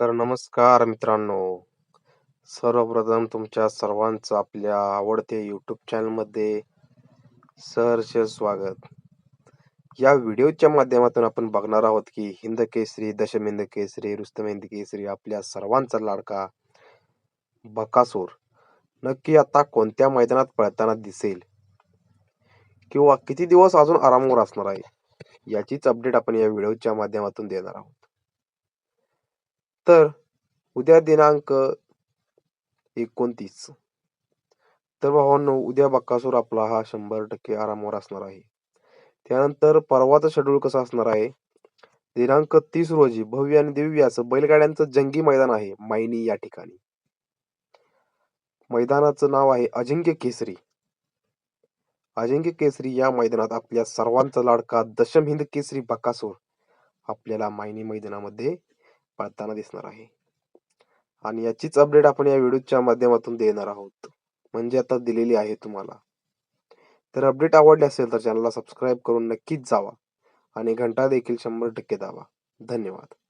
तर नमस्कार मित्रांनो. सर्वप्रथम तुमच्या सर्वांचं आपल्या आवडते यूट्यूब चॅनलमध्ये सहर्ष स्वागत. या व्हिडिओच्या माध्यमातून आपण बघणार आहोत की हिंद केसरी दशमिंद केसरी रुस्तम हिंद केसरी आपल्या सर्वांचा लाडका बकासूर नक्की आता कोणत्या मैदानात पळताना दिसेल? किंवा किती दिवस अजून आरामावर असणार आहे? याचीच अपडेट आपण या व्हिडिओच्या माध्यमातून देणार आहोत. तर उद्या दिनांक एकोणतीस. तर भावांनो उद्या बक्कासूर आपला हा शंभर टक्के आरामावर असणार आहे. त्यानंतर परवाचं शेड्यूल कसं असणार आहे? दिनांक तीस रोजी भव्य आणि दिव्य असं बैलगाड्यांचं जंगी मैदान आहे मायनी या ठिकाणी. मैदानाचं नाव आहे अजिंक्य केसरी. अजिंक्य केसरी या मैदानात आपल्या सर्वांचा लाडका दशम हिंद केसरी बकासूर आपल्याला मायनी मैदानामध्ये पळताना दिसणार आहे. आणि याचीच अपडेट आपण या व्हिडिओच्या माध्यमातून देणार आहोत. म्हणजे आता दिलेली आहे तुम्हाला. तर अपडेट आवडली असेल तर चॅनलला सबस्क्राईब करून नक्कीच जावा. आणि घंटा देखील शंभर टक्के दावा धन्यवाद.